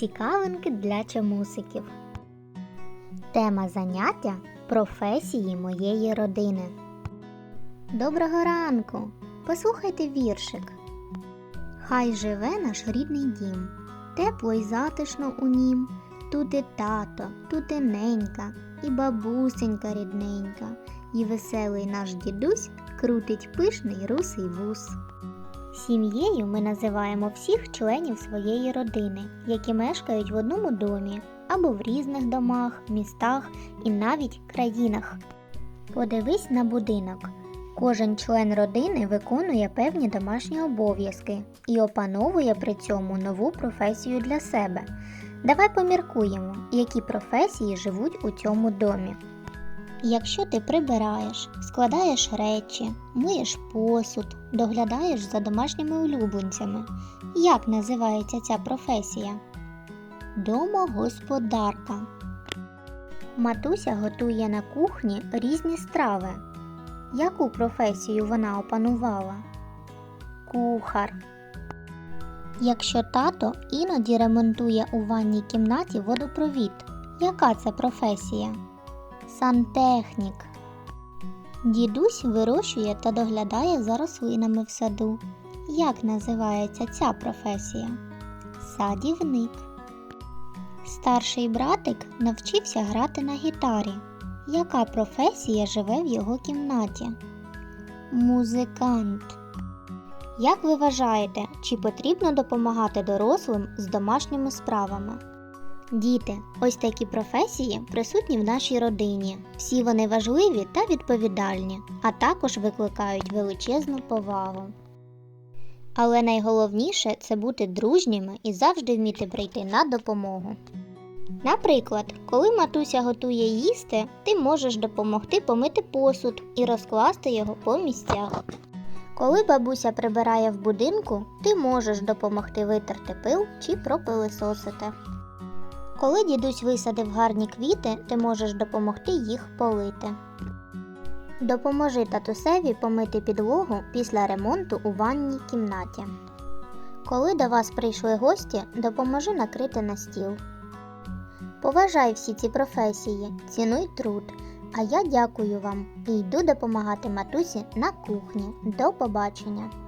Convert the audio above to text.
Цікавинки для чомусиків. Тема заняття професії моєї родини. Доброго ранку! Послухайте віршик. Хай живе наш рідний дім, тепло й затишно у нім. Тут і тато, тут і ненька, і бабусенька рідненька, і веселий наш дідусь крутить пишний русий вус. Сім'єю ми називаємо всіх членів своєї родини, які мешкають в одному домі або в різних домах, містах і навіть країнах. Подивись на будинок. Кожен член родини виконує певні домашні обов'язки і опановує при цьому нову професію для себе. Давай поміркуємо, які професії живуть у цьому домі. Якщо ти прибираєш, складаєш речі, миєш посуд, доглядаєш за домашніми улюбленцями, як називається ця професія? Домогосподарка. Матуся готує на кухні різні страви. Яку професію вона опанувала? Кухар. Якщо тато іноді ремонтує у ванній кімнаті водопровід, яка це професія? Сантехнік. Дідусь вирощує та доглядає за рослинами в саду. Як називається ця професія? Садівник. Старший братик навчився грати на гітарі. Яка професія живе в його кімнаті? Музикант. Як ви вважаєте, чи потрібно допомагати дорослим з домашніми справами? Діти, ось такі професії присутні в нашій родині. Всі вони важливі та відповідальні, а також викликають величезну повагу. Але найголовніше це бути дружніми і завжди вміти прийти на допомогу. Наприклад, коли матуся готує їсти, ти можеш допомогти помити посуд і розкласти його по місцях. Коли бабуся прибирає в будинку, ти можеш допомогти витерти пил чи пропилисосити. Коли дідусь висадив гарні квіти, ти можеш допомогти їх полити. Допоможи татусеві помити підлогу після ремонту у ванній кімнаті. Коли до вас прийшли гості, допоможи накрити на стіл. Поважай всі ці професії, цінуй труд. А я дякую вам і йду допомагати матусі на кухні. До побачення!